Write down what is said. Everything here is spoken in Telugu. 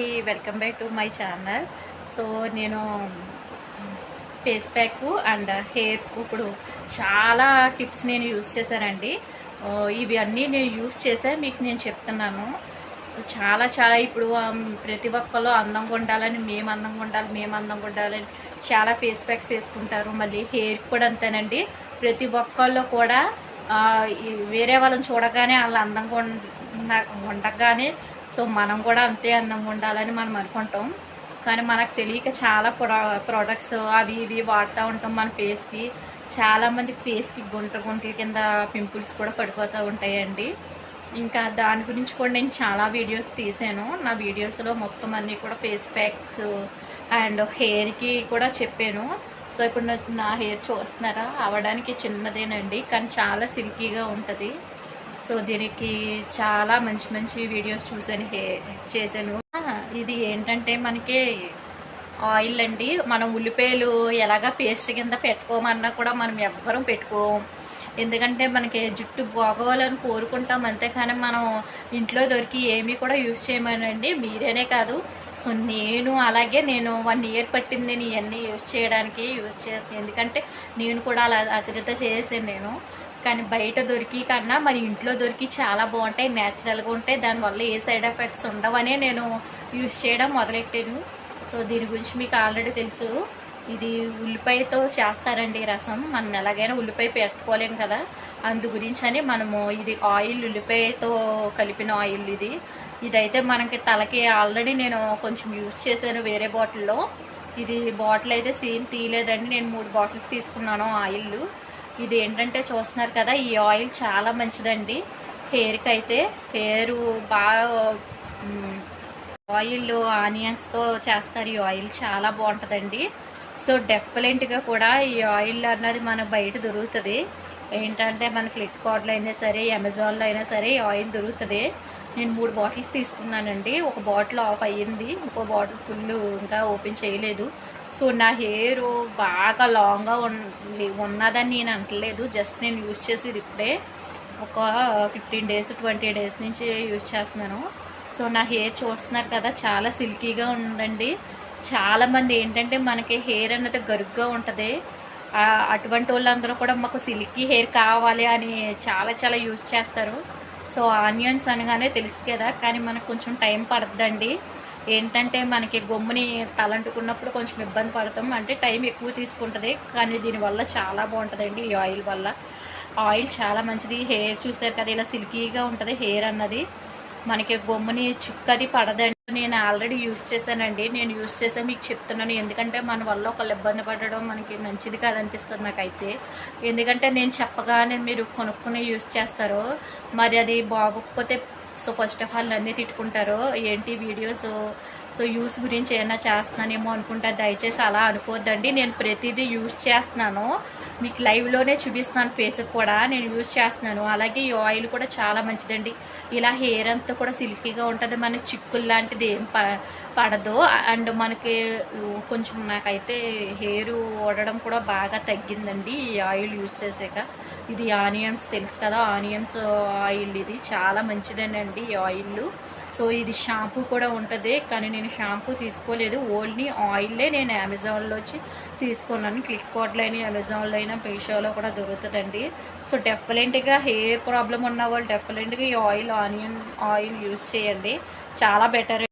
Welcome back to my channel. So నేను ఫేస్ ప్యాక్ అండ్ హెయిర్ ఇప్పుడు చాలా టిప్స్ నేను యూస్ చేశానండి. ఇవి అన్నీ నేను యూస్ చేసే మీకు నేను చెప్తున్నాను. చాలా చాలా ఇప్పుడు ప్రతి ఒక్కరు అందంగా ఉండాలని మేము అందంగా ఉండాలి మేము అందంగా ఉండాలని చాలా ఫేస్ ప్యాక్స్ వేసుకుంటారు. మళ్ళీ హెయిర్ కూడా అంతేనండి. ప్రతి ఒక్కళ్ళు కూడా వేరే వాళ్ళని చూడగానే వాళ్ళు అందంగా ఉండ ఉండగానే సో మనం కూడా అంతే అందంగా ఉండాలని మనం అనుకుంటాం. కానీ మనకు తెలియక చాలా ప్రో ప్రోడక్ట్స్ అవి ఇవి వాడుతూ ఉంటాం మన ఫేస్కి. చాలామంది ఫేస్కి గుంట గుంటల కింద పింపుల్స్ కూడా పడిపోతూ ఉంటాయండి. ఇంకా దాని గురించి కూడా నేను చాలా వీడియోస్ తీసాను. నా వీడియోస్లో మొత్తం అన్నీ కూడా ఫేస్ ప్యాక్స్ అండ్ హెయిర్కి కూడా చెప్పాను. సో ఇప్పుడు నా హెయిర్ చూస్తున్నారా? అవడానికి చిన్నదేనండి. కానీ చాలా సిల్కీగా ఉంటుంది. సో దీనికి చాలా మంచి మంచి వీడియోస్ చూసాను చేశాను. ఇది ఏంటంటే మనకి ఆయిల్ అండి. మనం ఉల్లిపాయలు ఎలాగా పేస్ట్ కింద పెట్టుకోమన్నా కూడా మనం ఎవ్వరం పెట్టుకోం. ఎందుకంటే మనకి జుట్టు బాగోవాలని కోరుకుంటాం అంతేకాని మనం ఇంట్లో దొరికి ఏమీ కూడా యూజ్ చేయమనండి. మీరేనే కాదు. సో నేను అలాగే నేను వన్ ఇయర్ పట్టింది నేను ఇవన్నీ యూజ్ చేయడానికి యూజ్ చే ఎందుకంటే నేను కూడా అలా అశ్రద్ధ చేసాను నేను. కానీ బయట దొరికి కన్నా మరి ఇంట్లో దొరికి చాలా బాగుంటాయి న్యాచురల్గా ఉంటాయి. దానివల్ల ఏ సైడ్ ఎఫెక్ట్స్ ఉండవనే నేను యూజ్ చేయడం మొదలెట్టాను. సో దీని గురించి మీకు ఆల్రెడీ తెలుసు. ఇది ఉల్లిపాయతో చేస్తారండి ఈ రసం. మనం ఎలాగైనా ఉల్లిపాయ పెట్టుకోలేం కదా. అందు గురించి అని మనము ఇది ఆయిల్ ఉల్లిపాయతో కలిపిన ఆయిల్ ఇది. ఇదైతే మనకి తలకి ఆల్రెడీ నేను కొంచెం యూజ్ చేశాను వేరే బాటిల్లో ఇది బాటిల్ అయితే సీల్ తీయలేదండి. నేను మూడు బాటిల్స్ తీసుకున్నాను ఆయిల్ ఇది ఏంటంటే చూస్తున్నారు కదా ఈ ఆయిల్ చాలా మంచిదండి. హెయిర్కి అయితే హెయిర్ బాగా ఆయిల్ ఆనియన్స్తో చేస్తారు. ఈ ఆయిల్ చాలా బాగుంటుందండి. సో డెఫినెట్గా కూడా ఈ ఆయిల్ అన్నది మన బయట దొరుకుతుంది. ఏంటంటే మన ఫ్లిప్కార్ట్లో అయినా సరే అమెజాన్లో అయినా సరే ఈ ఆయిల్ దొరుకుతుంది. నేను మూడు బాటిల్స్ తీసుకున్నానండి. ఒక బాటిల్ ఆఫ్ అయ్యింది. ఇంకో బాటిల్ ఫుల్ ఇంకా ఓపెన్ చేయలేదు. సో నా హెయిర్ బాగా లాంగ్గా ఉండి ఉన్నదని నేను అంటలేదు జస్ట్ నేను యూజ్ చేసేది ఇప్పుడే. ఒక ఫిఫ్టీన్ డేస్ ట్వంటీ డేస్ నుంచి యూజ్ చేస్తున్నాను. సో నా హెయిర్ చూస్తున్నారు కదా చాలా సిల్కీగా ఉందండి. చాలామంది ఏంటంటే మనకి హెయిర్ అన్నది గరుగ్గా ఉంటుంది. అటువంటి వాళ్ళందరూ కూడా మాకు సిల్కీ హెయిర్ కావాలి అని చాలా చాలా యూజ్ చేస్తారు. సో ఆనియన్స్ అనగానే తెలుసు కదా కానీ మనకు కొంచెం టైం పడుతుందండి ఏంటంటే మనకి గమ్ముని తలంటుకున్నప్పుడు కొంచెం ఇబ్బంది పడతాం. అంటే టైం ఎక్కువ తీసుకుంటుంది. కానీ దీనివల్ల చాలా బాగుంటుందండి ఈ ఆయిల్ వల్ల. ఆయిల్ చాలా మంచిది. హెయిర్ చూసారు కదా ఇలా సిల్కీగా ఉంటుంది హెయిర్ అన్నది. మనకి గమ్ముని చిక్కది పడదండి. నేను ఆల్రెడీ యూజ్ చేశానండి. నేను యూజ్ చేసా మీకు చెప్తున్నాను. ఎందుకంటే మన వల్ల ఒకళ్ళు ఇబ్బంది పడడం మనకి మంచిది కాదనిపిస్తుంది నాకైతే. ఎందుకంటే నేను చెప్పగానే మీరు కొనుక్కుని యూజ్ చేస్తారు. మరి అది బాగోకపోతే సో ఫస్ట్ ఆఫ్ ఆల్ అన్నీ తిట్టుకుంటారు ఏంటి వీడియోస్? సో యూస్ గురించి ఏమైనా చేస్తున్నానేమో అనుకుంటారు దయచేసి అలా అనుకోవద్దండి. నేను ప్రతిదీ యూజ్ చేస్తున్నాను. మీకు లైవ్లోనే చూపిస్తున్నాను ఫేస్కి కూడా నేను యూజ్ చేస్తున్నాను. అలాగే ఈ ఆయిల్ కూడా చాలా మంచిదండి. ఇలా హెయిర్ అంతా కూడా సిల్కీగా ఉంటుంది. మనకి చిక్కులు లాంటిది ఏం ప పడదు. అండ్ మనకి కొంచెం నాకైతే హెయిర్ ఓడడం కూడా బాగా తగ్గిందండి ఈ ఆయిల్ యూజ్ చేసాక. ఇది ఆనియన్స్ తెలుసు కదా ఆనియన్స్ ఆయిల్ ఇది. చాలా మంచిదండి ఈ ఆయిల్ సో ఇది షాంపూ కూడా ఉంటుంది కానీ నేను షాంపూ తీసుకోలేదు. ఓన్లీ ఆయిల్లే నేను అమెజాన్లో వచ్చి తీసుకున్నాను. ఫ్లిప్కార్ట్లో అయినా అమెజాన్లో అయినా మీషోలో కూడా దొరుకుతుందండి. సో డెఫినెట్గా హెయిర్ ప్రాబ్లం ఉన్న వాళ్ళు డెఫినెట్గా ఈ ఆయిల్ ఆనియన్ ఆయిల్ యూస్ చేయండి. చాలా బెటర్